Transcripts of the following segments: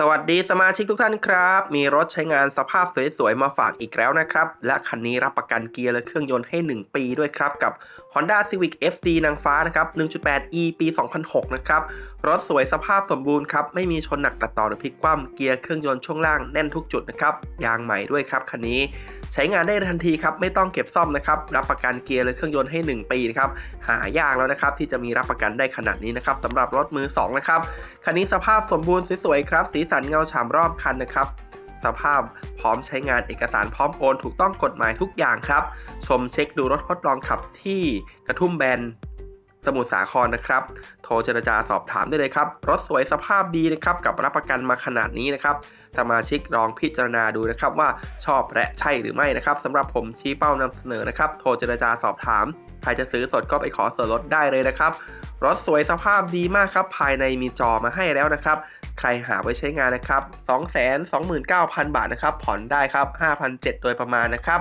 สวัสดีสมาชิกทุกท่านครับ มีรถใช้งานสภาพสวยๆ มาฝากอีกแล้วนะครับ และคันนี้รับประกันเกียร์และเครื่องยนต์ให้ 1 ปีด้วยครับ กับ Honda Civic FD นางฟ้านะครับ 1.8e ปี 2006 นะครับ รถสวยสภาพสมบูรณ์ครับ ไม่มีชนหนักตัดต่อหรือพลิกคว่ำเกียร์เครื่องยนต์ช่วงล่างแน่นทุกจุดนะครับ ยางใหม่ด้วยครับคันนี้ ใช้งานได้ทันทีครับ ไม่ต้องเก็บซ่อมนะครับ รับประกันเกียร์และเครื่องยนต์ให้ 1 ปีนะครับ หายากแล้วนะครับ ที่จะมีรับประกันได้ขนาดนี้นะครับสำหรับรถมือ 2 นะครับ คันนี้สภาพสมบูรณ์สวยๆครับ สีสันเงาฉ่ำรอบคันนะครับสภาพพร้อมใช้งานเอกสารพร้อมโอนถูกต้องกฎหมายทุกอย่างครับ ชมเช็คดูรถทดลองขับที่กระทุ่มแบน สมุทรสาครนะครับ โทรเจรจาสอบถามได้เลยครับ รถสวยสภาพดีนะครับ กับรับประกันมาขนาดนี้นะครับ สมาชิกลองพิจารณาดูนะครับว่าชอบและใช่หรือไม่นะครับสำหรับผมชี้เป้านำเสนอนะครับ โทรเจรจาสอบถาม ใครจะซื้อสดก็ไปขอส่วนลดได้เลยนะครับ รถสวยสภาพดีมากครับ ภายในมีจอมาให้แล้วนะครับ ใครหาไว้ใช้งานนะครับ 229,000 บาทนะครับ ผ่อนได้ครับ 5,700 โดยประมาณนะครับ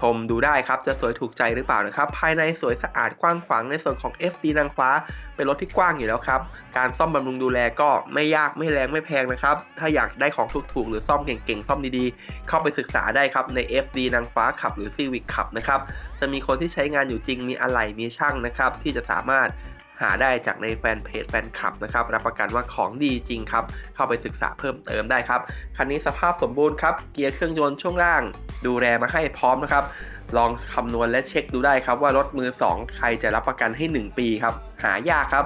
ชมดูได้ครับ จะสวยถูกใจหรือเปล่านะครับ ภายในสวยสะอาดกว้างขวางในส่วนของ FD นางฟ้า เป็นรถที่กว้างอยู่แล้วครับ การซ่อมบำรุงดูแลก็ไม่ยากไม่แรงไม่แพงนะครับ ถ้าอยากได้ของถูกๆ หรือซ่อมเก่งๆ ซ่อมดีๆ เข้าไปศึกษาได้ครับใน FD นางฟ้าขับหรือ Civic ขับนะครับ จะมีคนที่ใช้งานอยู่จริง มีอะไหล่มีช่างนะครับที่จะสามารถหาได้จากในแฟนเพจแฟนคลับนะครับรับประกันว่าของดีจริงครับ เข้าไปศึกษาเพิ่มเติมได้ครับ คันนี้สภาพสมบูรณ์ครับ เกียร์เครื่องยนต์ช่วงล่าง ดูแลมาให้พร้อมนะครับ ลองคำนวณและเช็คดูได้ครับว่ารถมือ 2 ใครจะรับประกันให้ 1 ปีครับ หายากครับ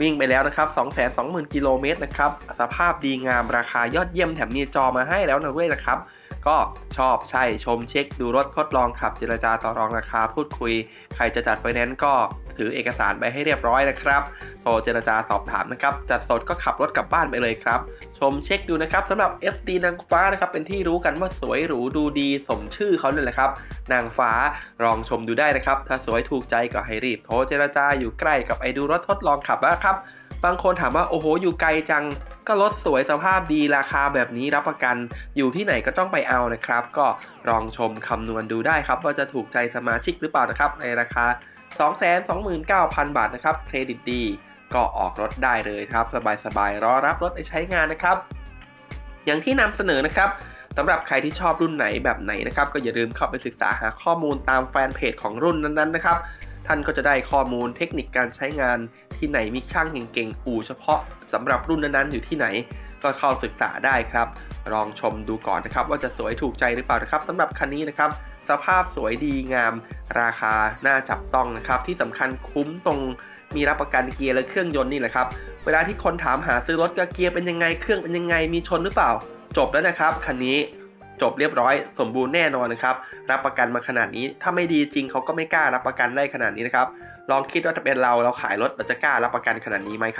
วิ่งไปแล้วนะครับ 220,000 กิโลเมตรนะครับ สภาพดีงามราคายอดเยี่ยมแถมมีจอมาให้แล้วนะด้วยนะครับ ก็ชอบใช่ชมเช็คดูรถทดลองขับเจรจาต่อรองราคาพูดคุย ใครจะจัดไฟแนนซ์ก็ ถือเอกสารไปให้เรียบร้อยนะครับโทรเจรจาสอบถามนะครับจัดสดก็ขับรถกลับบ้านไปเลยครับ ชมเช็คดูนะครับสำหรับ FD นางฟ้านะครับเป็นที่รู้กันว่าสวยหรูดูดีสมชื่อเขาเลยแหละครับ นางฟ้าลองชมดูได้นะครับ ถ้าสวยถูกใจก็ให้รีบโทรเจรจาอยู่ใกล้กับไอดูรถทดลองขับแล้วครับบางคนถามว่าโอ้โหอยู่ไกลจังก็รถสวยสภาพดีราคาแบบนี้รับประกันอยู่ที่ไหนก็ต้องไปเอานะครับ ก็ลองชมคำนวณดูได้ครับ ว่าจะถูกใจสมาชิกหรือเปล่านะครับ ในราคา 229,000 บาทนะครับ เครดิตดี ก็ออกรถได้เลยครับ สบายๆ รอรับรถไปใช้งานนะครับ อย่างที่นำเสนอนะครับสำหรับใครที่ชอบรุ่นไหนแบบไหนนะครับ ก็อย่าลืมเข้าไปศึกษาหาข้อมูลตามแฟนเพจของรุ่นนั้นๆนะครับ ท่านก็จะได้ข้อมูลเทคนิคการใช้งานที่ไหนมีช่างเก่งๆอู่เฉพาะสำหรับรุ่นนั้นๆอยู่ที่ไหน ก็เข้าศึกษาได้ครับ ลองชมดูก่อนนะครับว่าจะสวยถูกใจหรือเปล่านะครับสำหรับคันนี้นะครับสภาพสวยดีงาม ราคาน่าจับต้องนะครับ ที่สำคัญคุ้มตรงมีรับประกันเกียร์และเครื่องยนต์นี่แหละครับ เวลาที่คนถามหาซื้อรถกเกียร์เป็นยังไงเครื่องเป็นยังไงมีชนหรือเปล่า จบแล้วนะครับคันนี้จบเรียบร้อยสมบูรณ์แน่นอนนะครับรับประกันมาขนาดนี้ถ้าไม่ดีจริงเขาก็ไม่กล้ารับประกันได้ขนาดนี้นะครับลองคิดว่าถ้าเป็นเราเราขายรถเราจะกล้ารับประกันขนาดนี้ไหมครับ